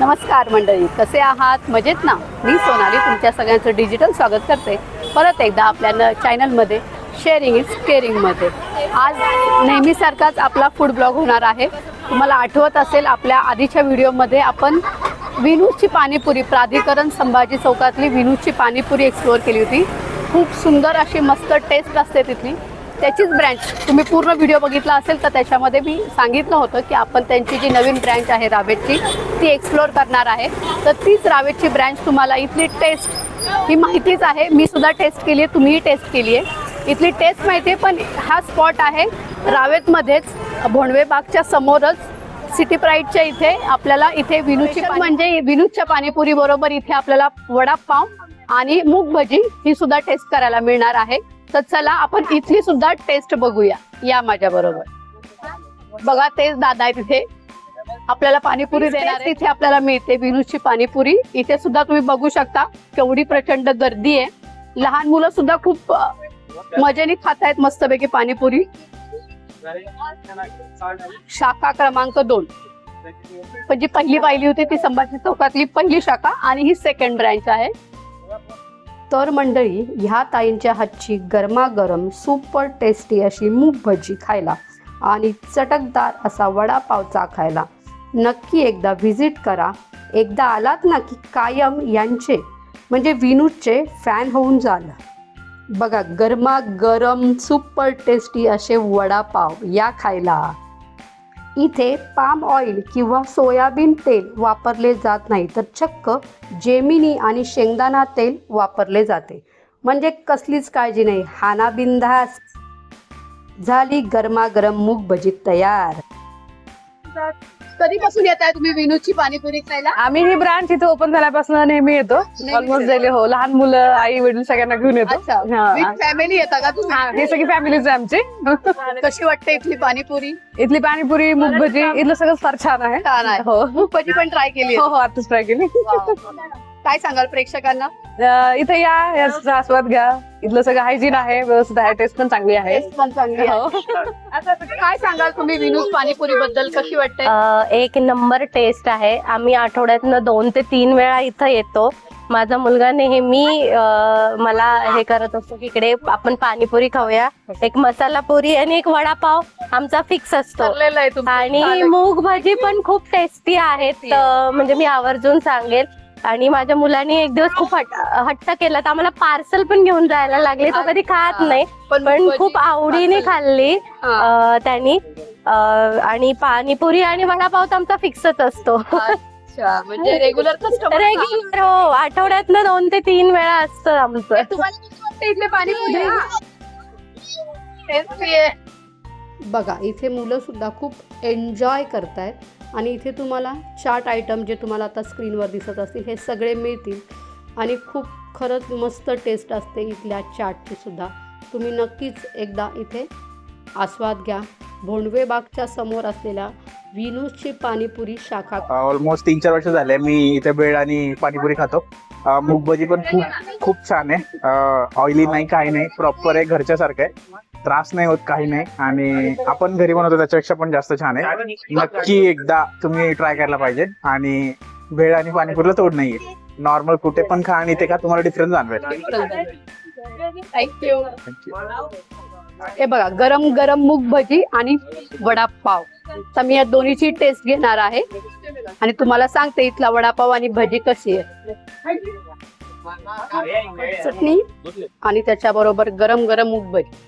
नमस्कार मंडळी कसे आहात? मजेत ना? मी सोनाली तुमच्या सगळ्यांचं डिजिटल स्वागत करते. परत एकदा आपल्या न चॅनलमध्ये शेअरिंग इज केअरिंगमध्ये आज नेहमीसारखाच आपला फूड ब्लॉग होणार आहे. तुम्हाला आठवत असेल आपल्या आधीच्या व्हिडिओमध्ये आपण विनूची पाणीपुरी प्राधिकरण संभाजी चौकातली विनूची पाणीपुरी एक्सप्लोअर केली होती. खूप सुंदर अशी मस्त टेस्ट असते तिथली. त्याचीच ब्रँच तुम्ही पूर्ण व्हिडिओ बघितला असेल तर त्याच्यामध्ये मी सांगितलं होतं की आपण त्यांची जी नवीन ब्रँच आहे रावेतची ती एक्सप्लोअर करणार आहे. तर तीच रावेतची ब्रँच तुम्हाला इथली टेस्ट ही माहितीच आहे. मी सुद्धा टेस्ट केली आहे तुम्हीही टेस्ट केली आहे. इथली टेस्ट माहिती आहे पण हा स्पॉट आहे रावेतमध्येच भोंडवे बागच्या समोरच सिटी प्राईडच्या इथे आपल्याला इथे विनूची म्हणजे विनूच्या पाणीपुरी बरोबर इथे आपल्याला वडापाव आणि मूग भजी ही सुद्धा टेस्ट करायला मिळणार आहे. तर चला आपण इथली सुद्धा टेस्ट बघूया या माझ्या बरोबर बघा तेच दादा आहे तिथे आपल्याला पाणीपुरी देणार. इथे आपल्याला मिळते विनूची पाणीपुरी. इथे सुद्धा तुम्ही बघू शकता केवढी प्रचंड गर्दी आहे. लहान मुलं सुद्धा खूप मजेने खात आहेत मस्तपैकी पाणीपुरी. शाखा क्रमांक दोन. पण जी पहिली पाहिली होती ती संभाजी चौकातली पहिली शाखा आणि ही सेकंड ब्रँच आहे. तर मंडळी ह्या ताईंच्या हातची गरमागरम सुपर टेस्टी अशी मूग भजी खायला आणि चटकदार असा वडापाव खायला नक्की एकदा व्हिजिट करा. एकदा आलात ना की कायम यांचे म्हणजे विनूचे फॅन होऊन झालं बघा गरमा गरम सुपर टेस्टी असे वडापाव या खायला. इथे पाम ऑइल किंवा सोयाबीन तेल वापरले जात नाही तर चक्क जेमिनी आणि शेंगदाणा तेल वापरले जाते. म्हणजे कसलीच काळजी नाही हाना बिंधास. झाली गरमागरम मूग भजी तयार. कधीपासून येत आहे तुम्ही विनूची पाणीपुरी खायला? आम्ही ही ब्रांच इथे ओपन झाल्यापासून नेहमी येतो. ऑलमोस्ट येतो. झाले हो. लहान मुलं आई वडील सगळ्यांना घेऊन येतो. अच्छा. हा. फॅमिली येता का हा, तुम्ही? ही सगळी फॅमिलीच आहे आमची. कशी वाटते इथली पाणीपुरी? इथली पाणीपुरी मूग भजी इथलं सगळं फार छान आहे. छान आहे. हो. मूग भजी पण ट्राय केली हो आहे. हो आताच ट्राय केली. काय सांगाल प्रेक्षकांना? अं, इथे या याचा आस्वाद घ्या. इथलं सगळं हायजीन आहे व्यवस्थित आहे टेस्ट पण चांगली आहे. टेस्ट पण चांगली आहे. हो. काय सांगाल तुम्ही विनूस पाणीपुरी बद्दल कशी वाटते? अ, एक नंबर टेस्ट आहे. आम्ही आठवड्यातनं दोन ते तीन वेळा इथं येतो. माझा मुलगा नेहमी अ, मला हे करत असतो की इकडे आपण पाणीपुरी खाऊया. एक मसाला पुरी आणि एक वडापाव आमचा फिक्स असतो. ठरलेलं आहे तुमचं. आणि. मूग भाजी पण खूप टेस्टी आहेत अ, म्हणजे मी आवर्जून सांगेल आणि माझ्या मुलांनी एक दिवस खूप हट हट्ट केला. तर आम्हाला पार्सल पण घेऊन जायला लागले. तो कधी खात नाही. पण खूप आवडीने. खाल्ली. अ, त्यांनी. अ, आणि पाणीपुरी आणि वडापाव तर आमचा फिक्सच असतो. अच्छा. म्हणजे रेग्युलर कस्टमर रेग्युलर हो. आठवड्यातनं दोन ते तीन वेळा असतं आमचं. तुम्हाला किती वाटते इथले पाणीपुरी? टेस्टी आहे बघा इथे मुलं सुद्धा खूप एन्जॉय करतायत. आणि इथे तुम्हाला चाट आयटम जे तुम्हाला आता स्क्रीनवर दिसत असतील हे सगळे मिळतील. आणि खूप खरंच मस्त टेस्ट असते इथल्या चाटची सुद्धा. तुम्ही नक्कीच एकदा इथे आस्वाद घ्या. भोंडवे बागच्या समोर असलेल्या विनूची पाणीपुरी शाखा. ऑलमोस्ट तीन चार वर्ष झाले मी इथे बेळ आणि पाणीपुरी खातो. मूग भजी पण खूप खूप छान आहे. ऑइली नाही काही नाही. प्रॉपर आहे घरच्या सारखं आहे. त्रास नाही होत काही नाही. आणि आपण घरी बनवतो त्याच्यापेक्षा पण जास्त छान आहे. नक्की एकदा तुम्ही ट्राय करायला पाहिजे. आणि भेळ आणि पाणीपुरीला तोड नाहीये. नॉर्मल कुठे पण खा आणि ते का तुम्हाला डिफरन्स जाणवेल. थँक्यू हे बघा गरम गरम मूग भजी आणि वडापाव. तर मी या दोन्हीची टेस्ट घेणार आहे. आणि तुम्हाला सांगते इथला वडापाव आणि भजी कशी आहे. चटणी आणि त्याच्याबरोबर गरम गरम मूग भजी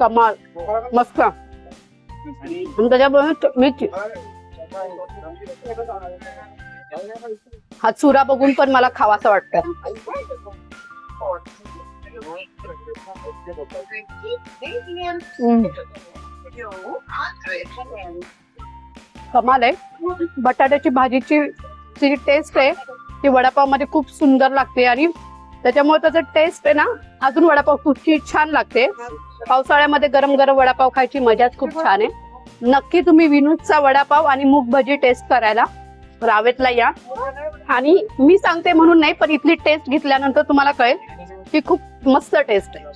कमाल. मस्त. आणि त्याच्याबरोबर मिरची. हा चुरा बघून पण मला खावासा वाटतं कमाल आहे. बटाट्याची भाजीची जी टेस्ट आहे ती वडापावमध्ये खूप सुंदर लागते आणि त्याच्यामुळे त्याचं टेस्ट आहे ना अजून वडापाव खूप छान लागते. पावसाळ्यामध्ये गरम गरम वडापाव खायची मजाच खूप छान आहे. नक्की तुम्ही विनूदचा वडापाव आणि मूग भजी टेस्ट करायला रावेतला या. आणि मी सांगते म्हणून नाही पण इथली टेस्ट घेतल्यानंतर तुम्हाला कळेल. की खूप मस्त टेस्ट आहे.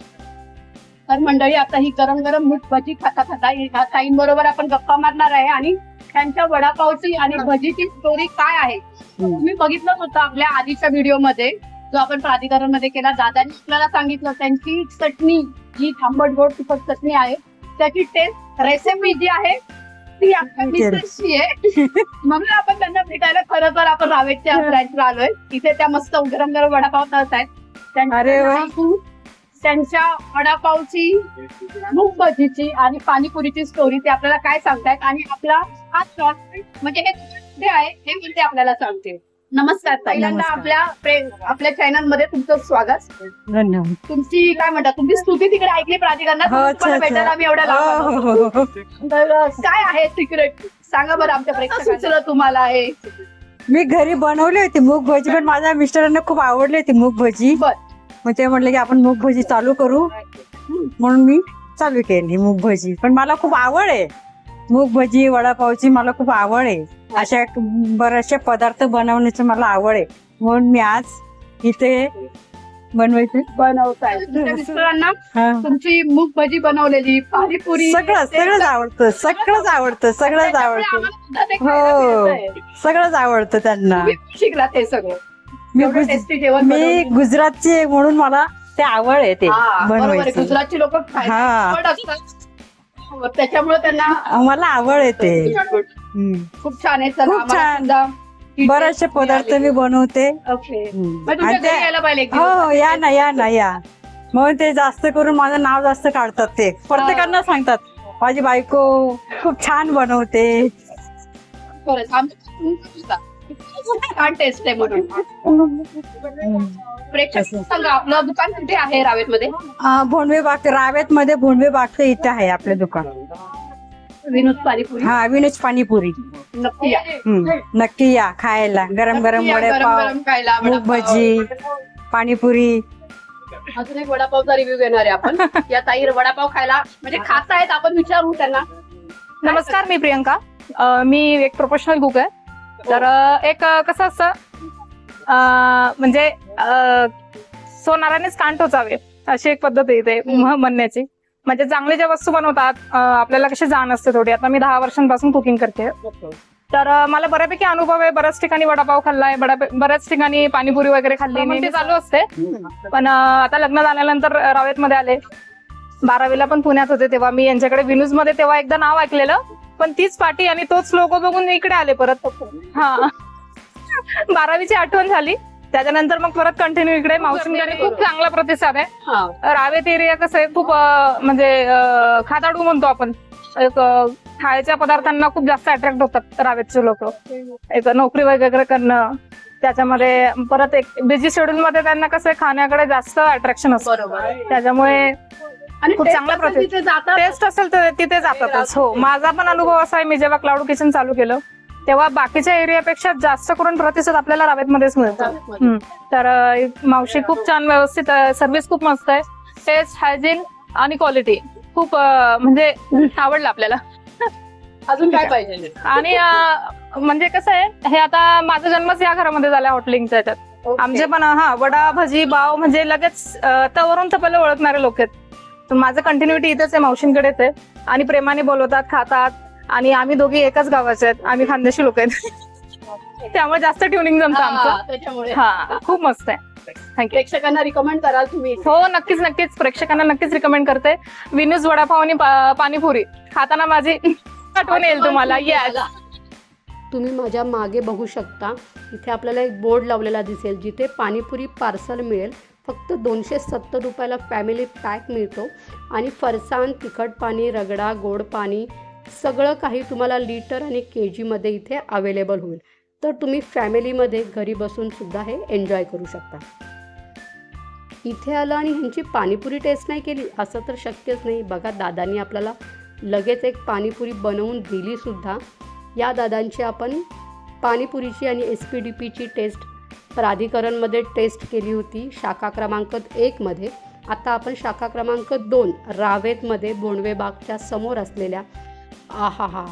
तर मंडळी आता ही गरम गरम मूग भजी खाता खाता ताईंबरोबर आपण गप्पा मारणार आहे आणि त्यांच्या वडापावची आणि भजीची स्टोरी काय आहे? तुम्ही बघितलं होतं आपल्या आधीच्या व्हिडिओमध्ये जो आपण प्राधिकरणमध्ये केला दादांनी आपल्याला सांगितलं त्यांची चटणी जी थांबट गोड तिखट चटणी आहे त्याची टेस्ट रेसिपी जी आहे ती आहे. म्हणून आपण त्यांना भेटायला खरं तर आपण रावेतच्या ब्रँचला आलोय. इथे त्या मस्त गरम गरम वडापाव तळत आहेत अरे वा. त्यांच्या वडापावची मूग भजीची आणि पाणीपुरीची स्टोरी ते आपल्याला काय सांगतायत आणि आपला हा शॉर्ट म्हणजे हे कुठे आहे हे पण ते आपल्याला सांगते नमस्कार पहिल्यांदा नमस्कार. आपल्या प्रे- आपल्या चॅनलमध्ये तुमचं स्वागत धन्यवाद तुमची काय म्हणतात तुमची स्तुती तिकडे ऐकली प्राधिकरणात हो, तुम्हाला अच्छा, अच्छा. भेटायला आम्ही एवढ्या लांब आलो. हो, हो, हो. तर अ, काय आहे सिक्रेट सांगा बरं आमच्या प्रेक्षकांना सुचलं तुम्हाला हे मी घरी बनवली होती मूग भजी पण माझ्या मिस्टरांना खूप आवडली होती मूग भजी. मग ते म्हटलं की आपण मूग भजी चालू करू. म्हणून मी चालू केली मूग भजी पण मला खूप आवड आहे. मूग भजी वडापावची मला खूप आवड आहे. अशा बरेचसे पदार्थ बनवण्याची मला आवड आहे. म्हणून मी आज इथे बनवायचे बनवताय तुमच्या मिस्टरांना हा. तुमची मूग भजी बनवलेली पाणीपुरी सगळं सगळंच आवडतं सगळंच आवडतं सगळंच आवडतं हो. सगळंच आवडतं त्यांना तुम्ही शिकला ते सगळं मी एवढं गुज- टेस्टी जेवण मी बनवलं. गुजरातची आहे म्हणून मला ते आवड आहे ते हा, बरोबर आहे. बनवायचं गुजरातची लोक हा. त्याच्यामुळे त्यांना मला आवड आहे ते हम्म. खूप छान आहे चला खूप आम्हाला छान. सुद्धा बरेचसे पदार्थ. मी बनवते. ओके हम्म. मग तुमच्या आणि घरी ते- यायला पाहिजे एक हो दिवस. हो या ना या ना या. म्हणून ते जास्त करून माझं नाव जास्त काढतात ते. प्रत्येकांना सांगतात माझी बायको खूप छान बनवते. खरंच, आमचं- छान टेस्ट आहे म्हणून. प्रेक्षक सांगा आपलं दुकान कुठे आहे रावेत मध्ये अं, भोंडवे बाग रावेत मध्ये भोंडवे बाग इथे आहे आपलं दुकान. विनोद पाणीपुरी. हा विनोज पाणीपुरी. नक्की या. हम्म. नक्की या खायला. गरम गरम नक्की या, गरम वडेपाव गरम खायला मूग वडापाव. भजी पाणीपुरी. अजून एक वडापावचा रिव्ह्यू घेणार आहे आपण. या ताई वडापाव खायला म्हणजे खात आहेत आपण विचारू त्यांना. नमस्कार मी प्रियंका. अ, मी एक प्रोफेशनल कुक आहे. तर अ, एक अ, कसं असतं अ, म्हणजे अ, सोनारानेच कान टोचावे अशी एक पद्धत आहे इथे म- म्हणण्याची. म्हणजे चांगले ज्या वस्तू बनवतात आपल्याला कशी जाण असते थोडी आता मी दहा वर्षांपासून कुकिंग करते. तर मला बऱ्यापैकी अनुभव आहे. बऱ्याच ठिकाणी वडापाव खाल्लाय. बऱ्या- बऱ्याच ठिकाणी पाणीपुरी वगैरे खाल्ली. नेहमी चालू असते. पण आता लग्न झाल्यानंतर रावेत मध्ये आले. बारावीला पण पुण्यात होते तेव्हा. मी यांच्याकडे विनूजमध्ये तेव्हा एकदा नाव ऐकलेलं. पण तीच पार्टी आणि तोच लोक बघून इकडे आले परत. हा. बारावीची आठवण झाली. त्याच्यानंतर मग परत कंटिन्यू इकडे मावशींकडे खूप चांगला प्रतिसाद आहे. हा. रावेत एरिया कसं आहे खूप म्हणजे खाताडू म्हणतो आपण. एक खायच्या पदार्थांना खूप जास्त अट्रॅक्ट होतात रावेतचे लोक. एक नोकरी वगैरे करणं त्याच्यामध्ये परत एक बिझी शेड्यूल मध्ये त्यांना कसं आहे, खाण्याकडे जास्त अट्रॅक्शन असतं. त्याच्यामुळे आणि खूप चांगला टेस्ट असेल तर तिथे जातातच. हो माझा पण अनुभव असा आहे मी जेव्हा क्लाउड किचन चालू केलं तेव्हा बाकीच्या एरियापेक्षा जास्त करून प्रतिसाद आपल्याला रावेतमध्येच मिळतो. तर मावशी खूप छान व्यवस्थित सर्व्हिस खूप मस्त आहे. टेस्ट हायजीन आणि क्वालिटी खूप म्हणजे आवडलं आपल्याला. अजून काय पाहिजे? आणि म्हणजे कसं आहे हे आता माझा जन्मच या घरामध्ये झाला हॉटेलिंगच्या याच्यात. आमचे पण हा वडा भजी बाव म्हणजे लगेच तवरून तर पहिले ओळखणारे लोक आहेत. माझं कंटिन्युटी इथेच आहे मावशींकडेच आहे आणि प्रेमाने बोलवतात खातात. आणि आम्ही दोघी एकाच गावाचे आहेत. आम्ही खानदेशी लोक आहेत. त्यामुळे जास्त ट्युनिंग जमतं आमचं. त्याच्यामुळे. हा खूप मस्त आहे. थँक्यू प्रेक्षकांना रिकमेंड कराल तुम्ही. हो नक्कीच नक्कीच. प्रेक्षकांना नक्कीच रिकमेंड करते. विनूज वडापाव आणि पाणीपुरी. खाताना माझी आठवण येईल तुम्हाला. येस तुम्ही माझ्या मागे बघू शकता. इथे आपल्याला एक बोर्ड लावलेला दिसेल जिथे पाणीपुरी पार्सल मिळेल. फक्त दोनशे सत्तर रुपयाला फॅमिली पॅक मिळतो. आणि फरसाण तिखट पाणी रगडा गोड पाणी सगळं काही तुम्हाला लिटर आणि के जीमध्ये इथे अवेलेबल होईल. तर तुम्ही फॅमिलीमध्ये घरी बसून सुद्धा हे एन्जॉय करू शकता. इथे आलं आणि ह्यांची पाणीपुरी टेस्ट नाही केली असं तर शक्यच नाही. बघा दादांनी आपल्याला लगेच एक पाणीपुरी बनवून दिलीसुद्धा या दादांची आपण पाणीपुरीची आणि एस पी डी पीची टेस्ट प्राधिकरणमध्ये टेस्ट केली होती शाखा क्रमांक एकमध्ये आता आपण शाखा क्रमांक दोन रावेतमध्ये बोंडवे बागच्या समोर असलेल्या आहा हा.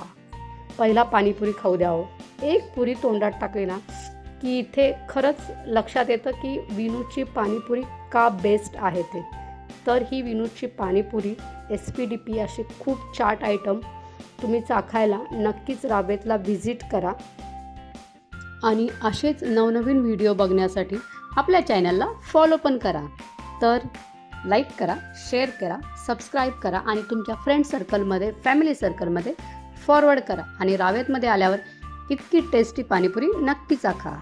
पहिला पाणीपुरी खाऊ द्यावं हो. एक पुरी तोंडात टाकली ना की इथे खरंच लक्षात येतं की विनूची पाणीपुरी का बेस्ट आहे ते. तर ही विनूची panipuri S P D P अशी खूप चाट आयटम तुम्ही चाखायला नक्कीच राबेतला व्हिजिट करा. आणि असेच नवनवीन व्हिडिओ बघण्यासाठी आपल्या चॅनलला फॉलो पण करा. तर लाईक करा शेअर करा सबस्क्राईब करा आणि तुमच्या फ्रेंड सर्कलमध्ये फॅमिली सर्कलमध्ये फॉरवर्ड करा आणि रावेतमध्ये आल्यावर इतकी टेस्टी पाणीपुरी नक्की चाखा